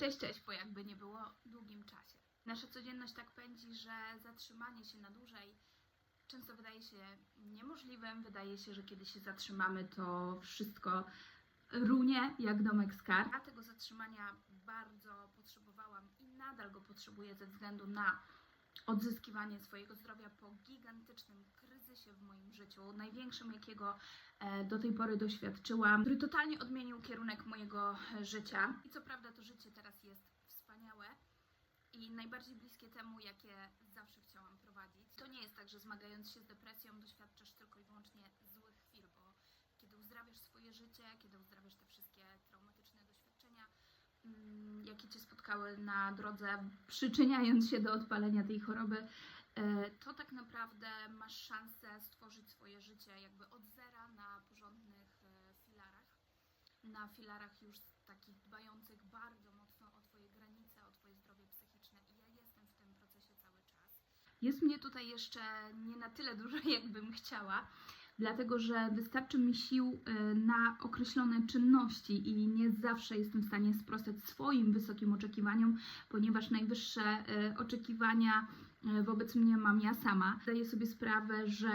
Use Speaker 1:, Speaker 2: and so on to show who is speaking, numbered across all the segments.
Speaker 1: Cześć, cześć, po jakby nie było długim czasie. Nasza codzienność tak pędzi, że zatrzymanie się na dłużej często wydaje się niemożliwym. Wydaje się, że kiedy się zatrzymamy, to wszystko runie jak domek z kart. Ja tego zatrzymania bardzo potrzebowałam i nadal go potrzebuję ze względu na odzyskiwanie swojego zdrowia po gigantycznym kryzysie w moim życiu, największym jakiego e, do tej pory doświadczyłam, który totalnie odmienił kierunek mojego e, życia. I co prawda to życie teraz jest wspaniałe i najbardziej bliskie temu, jakie zawsze chciałam prowadzić. To nie jest tak, że zmagając się z depresją doświadczasz tylko i wyłącznie złych chwil, bo kiedy uzdrawiasz swoje życie, kiedy uzdrawiasz te wszystkie traumatyczne doświadczenia, mm, jakie cię spotkały na drodze, przyczyniając się do odpalenia tej choroby, to tak naprawdę masz szansę stworzyć swoje życie jakby od zera na porządnych e, filarach. Na filarach już takich dbających bardzo mocno o Twoje granice, o Twoje zdrowie psychiczne i ja jestem w tym procesie cały czas. Jest mnie tutaj jeszcze nie na tyle dużo, jakbym chciała, dlatego że wystarczy mi sił e, na określone czynności i nie zawsze jestem w stanie sprostać swoim wysokim oczekiwaniom, ponieważ najwyższe e, oczekiwania e, wobec mnie mam ja sama. Zdaję sobie sprawę, że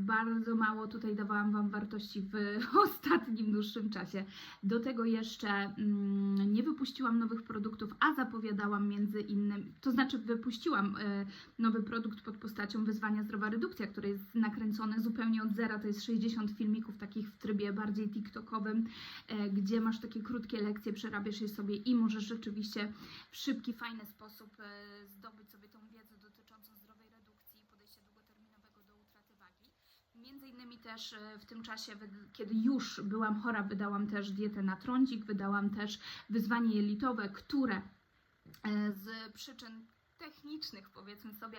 Speaker 1: bardzo mało tutaj dawałam Wam wartości w ostatnim dłuższym czasie. Do tego jeszcze mm, nie wypuściłam nowych produktów, a zapowiadałam między innymi, to znaczy wypuściłam e, nowy produkt pod postacią wyzwania Zdrowa Redukcja, który jest nakręcony zupełnie od zera. To jest 60 filmików takich w trybie bardziej TikTokowym, e, gdzie masz takie krótkie lekcje, przerabiasz je sobie i możesz rzeczywiście w szybki, fajny sposób e, zdobyć sobie tą wiedzę dotyczącą zdrowej redukcji i podejścia długoterminowego do utraty wagi. Między innymi też e, w tym czasie, kiedy już byłam chora, wydałam też dietę na trądzik, wydałam też wyzwanie jelitowe, które e, z przyczyn technicznych, powiedzmy sobie,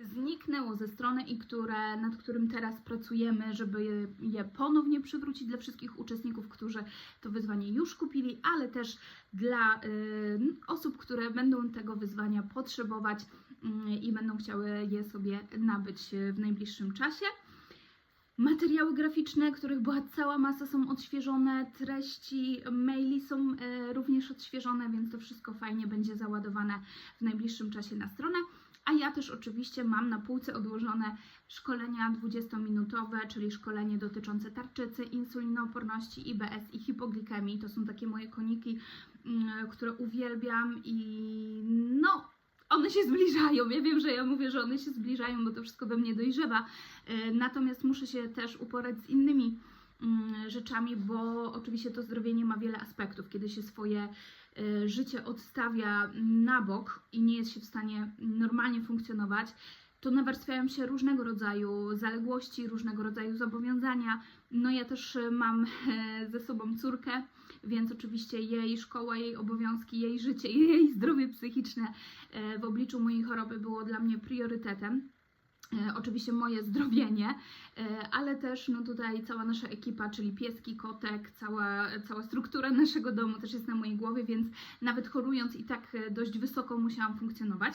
Speaker 1: zniknęło ze strony i które, nad którym teraz pracujemy, żeby je, ponownie przywrócić dla wszystkich uczestników, którzy to wyzwanie już kupili, ale też dla y, osób, które będą tego wyzwania potrzebować y, i będą chciały je sobie nabyć w najbliższym czasie. Materiały graficzne, których była cała masa, są odświeżone, treści maili są e, również odświeżone, więc to wszystko fajnie będzie załadowane w najbliższym czasie na stronę. A ja też oczywiście mam na półce odłożone szkolenia 20-minutowe, czyli szkolenie dotyczące tarczycy, insulinooporności, IBS i hipoglikemii. To są takie moje koniki, mm, które uwielbiam i no, one się zbliżają. Ja wiem, że ja mówię, że one się zbliżają, bo to wszystko we mnie dojrzewa. E, Natomiast muszę się też uporać z innymi mm, rzeczami, bo oczywiście to zdrowienie ma wiele aspektów. Kiedy się swoje e, życie odstawia na bok i nie jest się w stanie normalnie funkcjonować, to nawarstwiają się różnego rodzaju zaległości, różnego rodzaju zobowiązania. No ja też e, mam ze sobą córkę, więc oczywiście jej szkoła, jej obowiązki, jej życie, jej zdrowie psychiczne e, w obliczu mojej choroby było dla mnie priorytetem. E, Oczywiście moje zdrowienie, e, ale też no tutaj cała nasza ekipa, czyli pieski, kotek, cała, cała struktura naszego domu też jest na mojej głowie, więc nawet chorując i tak dość wysoko musiałam funkcjonować.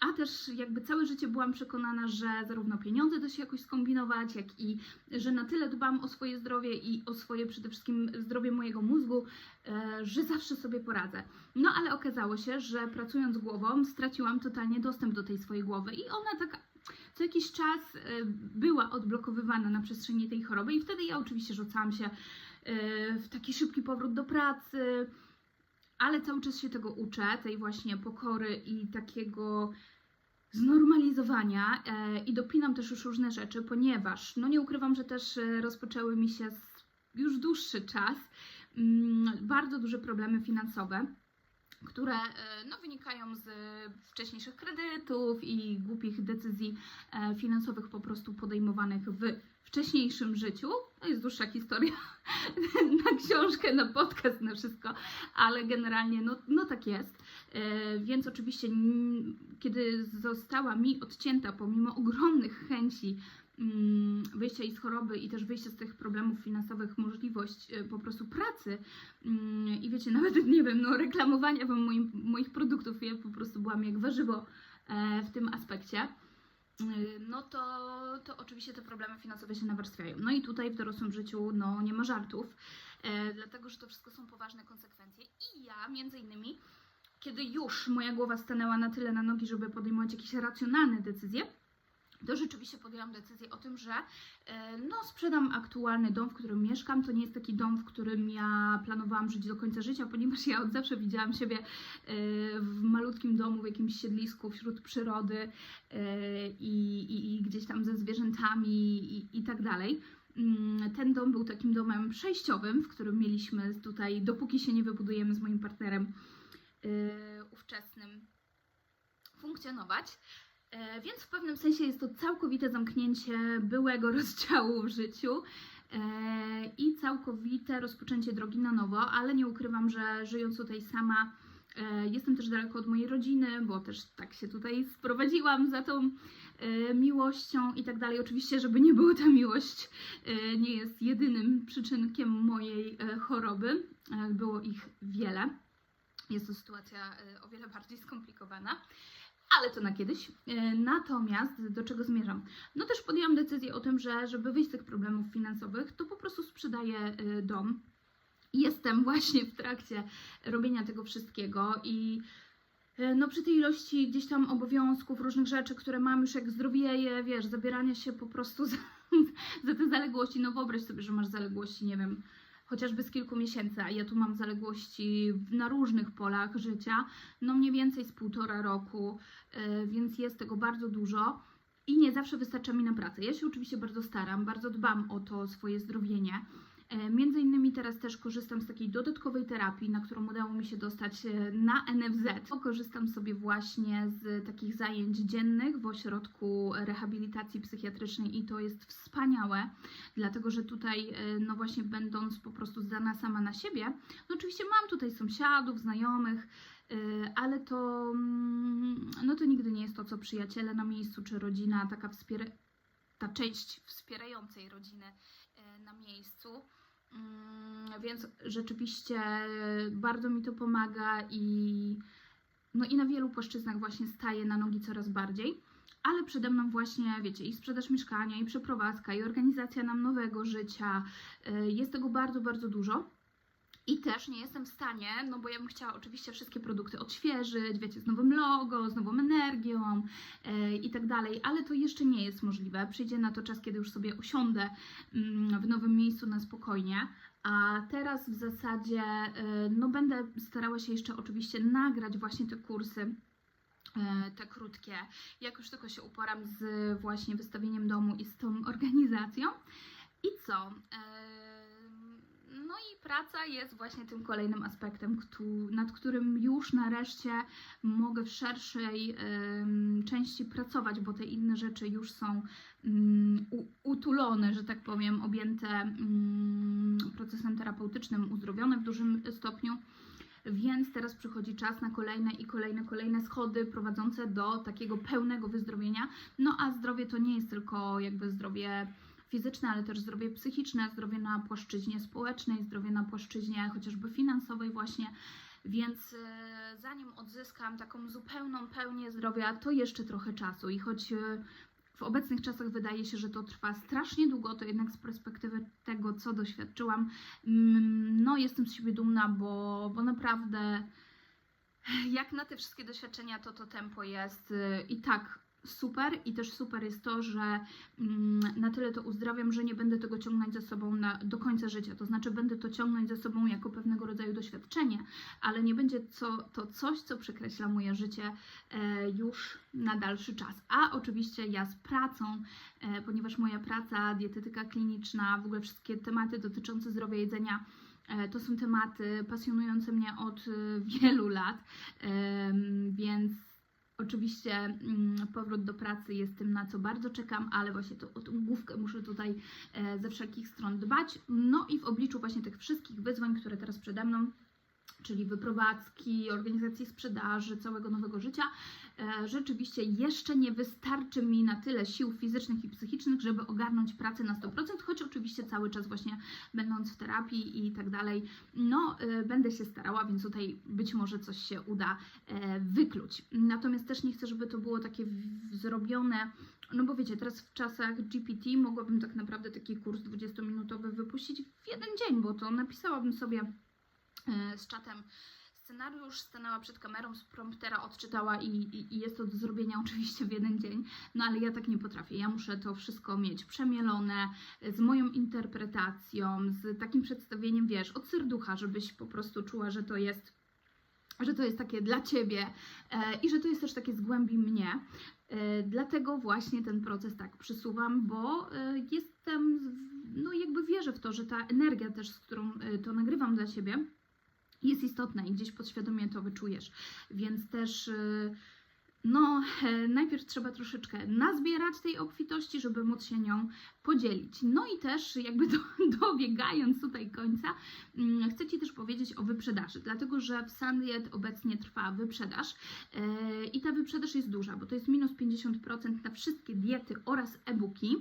Speaker 1: A też jakby całe życie byłam przekonana, że zarówno pieniądze da się jakoś skombinować, jak i że na tyle dbam o swoje zdrowie i o swoje przede wszystkim zdrowie mojego mózgu, e, że zawsze sobie poradzę. No ale okazało się, że pracując głową straciłam totalnie dostęp do tej swojej głowy i ona tak co jakiś czas e, była odblokowywana na przestrzeni tej choroby i wtedy ja oczywiście rzucałam się e, w taki szybki powrót do pracy, ale cały czas się tego uczę, tej właśnie pokory i takiego znormalizowania e, i dopinam też już różne rzeczy, ponieważ no nie ukrywam, że też e, rozpoczęły mi się już dłuższy czas mm, bardzo duże problemy finansowe które e, no, wynikają z wcześniejszych kredytów i głupich decyzji e, finansowych po prostu podejmowanych w wcześniejszym życiu. To jest dłuższa historia na książkę, na podcast, na wszystko, ale generalnie no, no tak jest. E, Więc oczywiście, kiedy została mi odcięta, pomimo ogromnych chęci mm, wyjścia i z choroby i też wyjścia z tych problemów finansowych, możliwość e, po prostu pracy mm, i wiecie, nawet nie wiem, no reklamowania wam moim, moich produktów, ja po prostu byłam jak warzywo e, w tym aspekcie. Y, No to, to oczywiście te problemy finansowe się nawarstwiają. No i tutaj w dorosłym życiu no, nie ma żartów, e, dlatego że to wszystko są poważne konsekwencje. I ja między innymi kiedy już moja głowa stanęła na tyle na nogi, żeby podejmować jakieś racjonalne decyzje, to rzeczywiście podjęłam decyzję o tym, że e, no, sprzedam aktualny dom, w którym mieszkam. To nie jest taki dom, w którym ja planowałam żyć do końca życia, ponieważ ja od zawsze widziałam siebie e, w malutkim domu, w jakimś siedlisku wśród przyrody e, i, i, i gdzieś tam ze zwierzętami i, i tak dalej. Mm, Ten dom był takim domem przejściowym, w którym mieliśmy tutaj, dopóki się nie wybudujemy z moim partnerem ówczesnym, funkcjonować. E, Więc w pewnym sensie jest to całkowite zamknięcie byłego rozdziału w życiu e, i całkowite rozpoczęcie drogi na nowo, ale nie ukrywam, że żyjąc tutaj sama, e, jestem też daleko od mojej rodziny, bo też tak się tutaj sprowadziłam za tą miłością i tak dalej. Oczywiście, żeby nie było ta miłość, nie jest jedynym przyczynkiem mojej choroby. Było ich wiele. Jest to sytuacja o wiele bardziej skomplikowana. Ale to na kiedyś. E, Natomiast do czego zmierzam? No też podjęłam decyzję o tym, że żeby wyjść z tych problemów finansowych, to po prostu sprzedaję e, dom. Jestem właśnie w trakcie robienia tego wszystkiego i e, no przy tej ilości gdzieś tam obowiązków, różnych rzeczy, które mam już jak zdrowieje, wiesz, zabierania się po prostu za, za te zaległości. No wyobraź sobie, że masz zaległości, nie wiem, chociażby z kilku miesięcy, a ja tu mam zaległości na różnych polach życia, no mniej więcej z półtora roku, e, więc jest tego bardzo dużo. I nie zawsze wystarcza mi na pracę. Ja się oczywiście bardzo staram, bardzo dbam o to swoje zdrowienie. E, Między innymi teraz też korzystam z takiej dodatkowej terapii, na którą udało mi się dostać e, na NFZ. Korzystam sobie właśnie z takich zajęć dziennych w ośrodku rehabilitacji psychiatrycznej i to jest wspaniałe, dlatego że tutaj, e, no właśnie będąc po prostu zdana sama na siebie, no oczywiście mam tutaj sąsiadów, znajomych, ale to, mm, no to nigdy nie jest to, co przyjaciele na miejscu, czy rodzina, taka ta część wspierającej rodziny na miejscu. Mm, Więc rzeczywiście bardzo mi to pomaga i, no i na wielu płaszczyznach właśnie staję na nogi coraz bardziej. Ale przede mną właśnie, wiecie, i sprzedaż mieszkania, i przeprowadzka, i organizacja nam nowego życia. Y, Jest tego bardzo, bardzo dużo. I też nie jestem w stanie, no bo ja bym chciała oczywiście wszystkie produkty odświeżyć, wiecie, z nowym logo, z nową energią yy, i tak dalej, ale to jeszcze nie jest możliwe. Przyjdzie na to czas, kiedy już sobie usiądę mm, w nowym miejscu na spokojnie. A teraz w zasadzie, yy, no będę starała się jeszcze oczywiście nagrać właśnie te kursy e, te krótkie, jak już tylko się uporam z właśnie wystawieniem domu i z tą organizacją. I co? No i praca jest właśnie tym kolejnym aspektem, nad którym już nareszcie mogę w szerszej części pracować, bo te inne rzeczy już są mm, utulone, że tak powiem, objęte mm, procesem terapeutycznym, uzdrowione w dużym stopniu. Więc teraz przychodzi czas na kolejne i kolejne, kolejne schody prowadzące do takiego pełnego wyzdrowienia. No a zdrowie to nie jest tylko jakby zdrowie fizyczne, ale też zdrowie psychiczne, zdrowie na płaszczyźnie społecznej, zdrowie na płaszczyźnie chociażby finansowej właśnie. Więc e, zanim odzyskam taką zupełną pełnię zdrowia, to jeszcze trochę czasu. I choć e, w obecnych czasach wydaje się, że to trwa strasznie długo, to jednak z perspektywy tego, co doświadczyłam, mm, no jestem z siebie dumna, bo, bo naprawdę jak na te wszystkie doświadczenia, to to tempo jest y, i tak super i też super jest to, że mm, na tyle to uzdrawiam, że nie będę tego ciągnąć ze sobą na, do końca życia. To znaczy będę to ciągnąć ze sobą jako pewnego rodzaju doświadczenie, ale nie będzie co, to coś, co przekreśla moje życie e, już na dalszy czas. A oczywiście ja z pracą, e, ponieważ moja praca, dietetyka kliniczna, w ogóle wszystkie tematy dotyczące zdrowia jedzenia, e, to są tematy pasjonujące mnie od wielu lat, więc Oczywiście mm, powrót do pracy jest tym, na co bardzo czekam, ale właśnie to, o tą główkę muszę tutaj e, ze wszelkich stron dbać. No i w obliczu właśnie tych wszystkich wyzwań, które teraz przede mną, czyli wyprowadzki, organizacji sprzedaży, całego nowego życia, e, rzeczywiście jeszcze nie wystarczy mi na tyle sił fizycznych i psychicznych, żeby ogarnąć pracę na 100%, choć oczywiście cały czas właśnie będąc w terapii i tak dalej, no e, będę się starała, więc tutaj być może coś się uda e, wykluć. Natomiast też nie chcę, żeby to było takie zrobione, no bo wiecie, teraz w czasach GPT mogłabym tak naprawdę taki kurs 20-minutowy wypuścić w jeden dzień, bo to napisałabym sobie z czatem, scenariusz, stanęła przed kamerą, z promptera odczytała i, i, i jest to do zrobienia oczywiście w jeden dzień, no ale ja tak nie potrafię. Ja muszę to wszystko mieć przemielone, z moją interpretacją, z takim przedstawieniem, wiesz, od serducha, żebyś po prostu czuła, że to jest że to jest takie dla ciebie e, i że to jest też takie z głębi mnie. E, dlatego właśnie ten proces tak przysuwam, bo e, jestem, no jakby wierzę w to, że ta energia też, z którą e, to nagrywam dla siebie, jest istotna i gdzieś podświadomie to wyczujesz. Więc też. No, e, najpierw trzeba troszeczkę nazbierać tej obfitości, żeby móc się nią podzielić. No i też, jakby do, dobiegając tutaj końca, mm, chcę Ci też powiedzieć o wyprzedaży, dlatego że w Sandiet obecnie trwa wyprzedaż e, i ta wyprzedaż jest duża, bo to jest minus 50% na wszystkie diety oraz e-booki.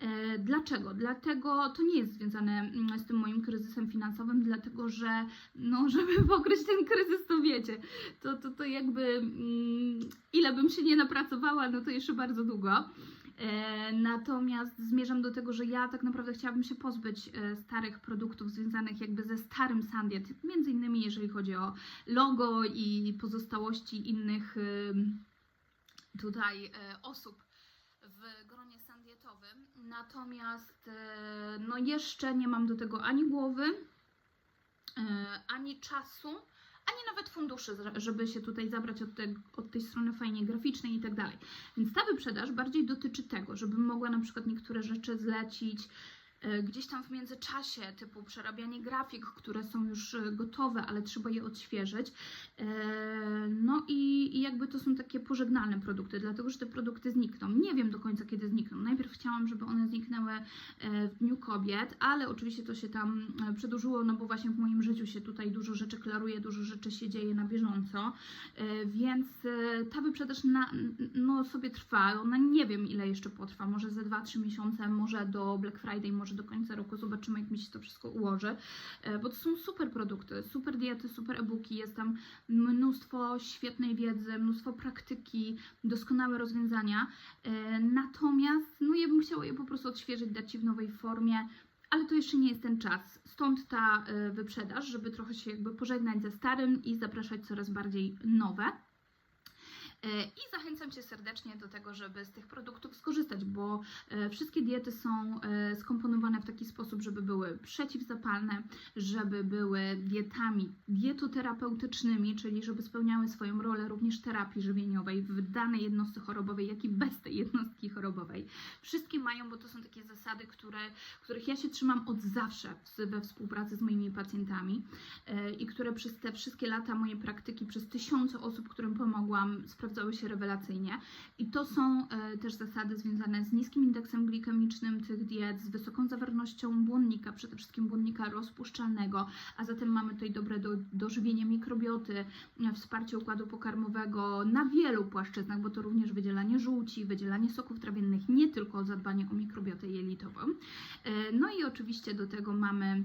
Speaker 1: E, Dlaczego? Dlatego to nie jest związane mm, z tym moim kryzysem finansowym, dlatego że, no, żeby pokryć ten kryzys, to wiecie, to, to, to jakby mm, ile bym się nie napracowała, no to jeszcze bardzo długo. E, Natomiast zmierzam do tego, że ja tak naprawdę chciałabym się pozbyć e, starych produktów związanych jakby ze starym Sandiet, między innymi jeżeli chodzi o logo i pozostałości innych ym, tutaj e, osób w gronie sandietowym. Natomiast e, no jeszcze nie mam do tego ani głowy, e, ani czasu, ani nawet funduszy, żeby się tutaj zabrać od, te, od tej strony fajnie graficznej i tak dalej. Więc ta wyprzedaż bardziej dotyczy tego, żebym mogła na przykład niektóre rzeczy zlecić gdzieś tam w międzyczasie, typu przerabianie grafik, które są już e, gotowe, ale trzeba je odświeżyć. E, No i, jakby to są takie pożegnalne produkty, dlatego że te produkty znikną. Nie wiem do końca kiedy znikną. Najpierw chciałam, żeby one zniknęły e, w Dniu Kobiet, ale oczywiście to się tam e, przedłużyło, no bo właśnie w moim życiu się tutaj dużo rzeczy klaruje, dużo rzeczy się dzieje na bieżąco, E, więc e, ta wyprzedaż na, no sobie trwa. Ona nie wiem ile jeszcze potrwa, może ze 2-3 miesiące, może do Black Friday, może do końca roku. Zobaczymy jak mi się to wszystko ułoży, E, bo to są super produkty, super diety, super e-booki, jest tam mnóstwo świetnej wiedzy, mnóstwo praktyki, doskonałe rozwiązania. E, Natomiast no ja bym chciała je po prostu odświeżyć, dać Ci w nowej formie, ale to jeszcze nie jest ten czas. Stąd ta e, wyprzedaż, żeby trochę się jakby pożegnać ze starym i zapraszać coraz bardziej nowe. E, I zachęcam Cię serdecznie do tego, żeby z tych produktów skorzystać, bo e, wszystkie diety są e, skomponowane w taki sposób, żeby były przeciwzapalne, żeby były dietami dietoterapeutycznymi, czyli żeby spełniały swoją rolę również terapii żywieniowej w danej jednostce chorobowej, jak i bez tej jednostki chorobowej. Wszystkie mają, bo to są takie zasady, które, których ja się trzymam od zawsze we współpracy z moimi pacjentami i które przez te wszystkie lata mojej praktyki, przez tysiące osób, którym pomogłam, sprawdzały się rewelacyjnie. I to są e, też zasady związane z niskim indeksem glikemicznym tych diet, z wysoką zawartością błonnika, przede wszystkim błonnika rozpuszczalnego, a zatem mamy tutaj dobre do, dożywienie mikrobioty, e, wsparcie układu pokarmowego na wielu płaszczyznach, bo to również wydzielanie żółci, wydzielanie soków trawiennych, nie tylko zadbanie o mikrobiotę jelitową. E, No i oczywiście do tego mamy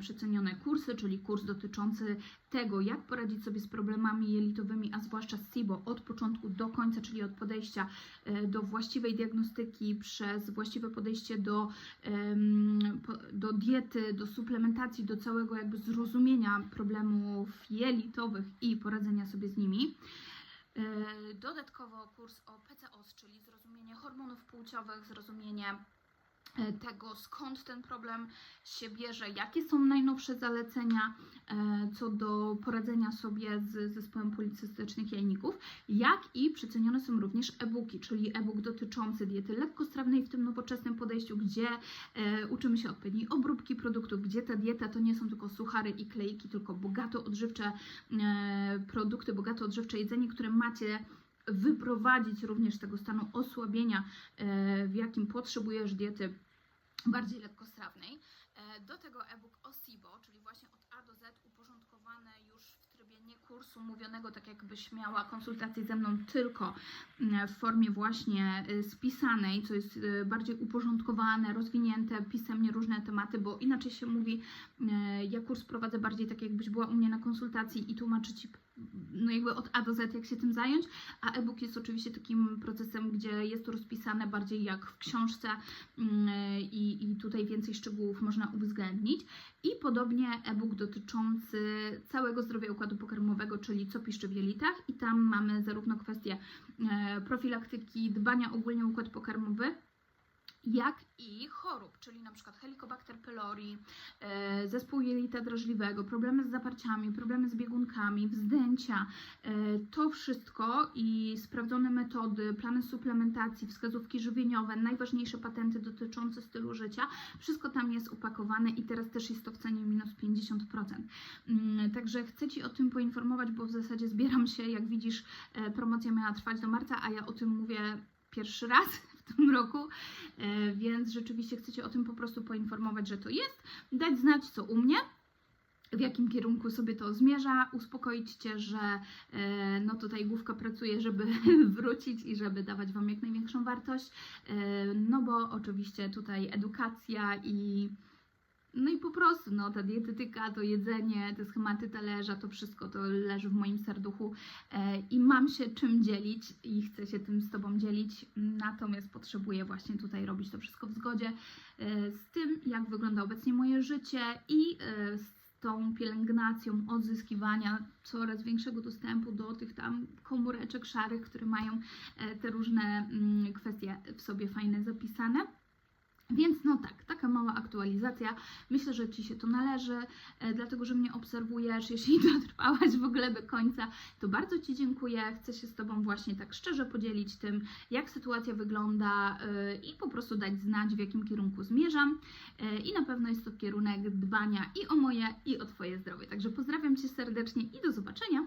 Speaker 1: przecenione kursy, czyli kurs dotyczący tego, jak poradzić sobie z problemami jelitowymi, a zwłaszcza z SIBO od początku do końca, czyli od podejścia e, do właściwej diagnostyki, przez właściwe podejście do, do diety, do suplementacji, do całego jakby zrozumienia problemów jelitowych i poradzenia sobie z nimi. E, Dodatkowo kurs o PCOS, czyli zrozumienie hormonów płciowych, zrozumienie e, tego, skąd ten problem się bierze, jakie są najnowsze zalecenia e, co do poradzenia sobie z zespołem policystycznych jajników, jak i przecenione są również e-booki, czyli e-book dotyczący diety lekkostrawnej w tym nowoczesnym podejściu, gdzie e, uczymy się odpowiedniej obróbki produktów, gdzie ta dieta to nie są tylko suchary i klejki, tylko bogato odżywcze e, produkty, bogato odżywcze jedzenie, które macie wyprowadzić również z tego stanu osłabienia, e, w jakim potrzebujesz diety bardziej lekkostrawnej. E, Do tego e-book o SIBO, czyli właśnie od A do Z uporządkowane już w trybie nie kursu mówionego, tak jakbyś miała konsultację ze mną tylko mm, w formie właśnie y, spisanej, co jest y, bardziej uporządkowane, rozwinięte, pisemnie różne tematy, bo inaczej się mówi, y, ja kurs prowadzę bardziej tak jakbyś była u mnie na konsultacji i tłumaczę Ci no jakby od A do Z, jak się tym zająć, a e-book jest oczywiście takim procesem, gdzie jest to rozpisane bardziej jak w książce mm, i, i tutaj więcej szczegółów można uwzględnić. I podobnie e-book dotyczący całego zdrowia układu pokarmowego, czyli co piszczy w jelitach. I tam mamy zarówno kwestie e, profilaktyki, dbania ogólnie o układ pokarmowy, jak i chorób, czyli na przykład Helicobacter pylori, e, zespół jelita drażliwego, problemy z zaparciami, problemy z biegunkami, wzdęcia, e, to wszystko i sprawdzone metody, plany suplementacji, wskazówki żywieniowe, najważniejsze patenty dotyczące stylu życia, wszystko tam jest upakowane i teraz też jest to w cenie minus 50%. Mm, Także chcę Ci o tym poinformować, bo w zasadzie zbieram się, jak widzisz, e, promocja miała trwać do marca, a ja o tym mówię pierwszy raz tym roku, e, więc rzeczywiście chcę Cię o tym po prostu poinformować, że to jest, dać znać co u mnie, w jakim kierunku sobie to zmierza, uspokoić Cię, że e, no tutaj główka pracuje, żeby wrócić i żeby dawać Wam jak największą wartość, e, no bo oczywiście tutaj edukacja i no i po prostu, no ta dietetyka, to jedzenie, te schematy talerza, to wszystko to leży w moim serduchu e, i mam się czym dzielić i chcę się tym z Tobą dzielić, natomiast potrzebuję właśnie tutaj robić to wszystko w zgodzie e, z tym, jak wygląda obecnie moje życie i e, z tą pielęgnacją odzyskiwania coraz większego dostępu do tych tam komóreczek szarych, które mają te różne mm, kwestie w sobie fajne zapisane. Więc no tak, taka mała aktualizacja. Myślę, że Ci się to należy, e, dlatego że mnie obserwujesz. Jeśli dotrwałaś w ogóle do końca, to bardzo Ci dziękuję. Chcę się z Tobą właśnie tak szczerze podzielić tym, jak sytuacja wygląda e, i po prostu dać znać, w jakim kierunku zmierzam. E, I na pewno jest to kierunek dbania i o moje, i o Twoje zdrowie. Także pozdrawiam Cię serdecznie i do zobaczenia.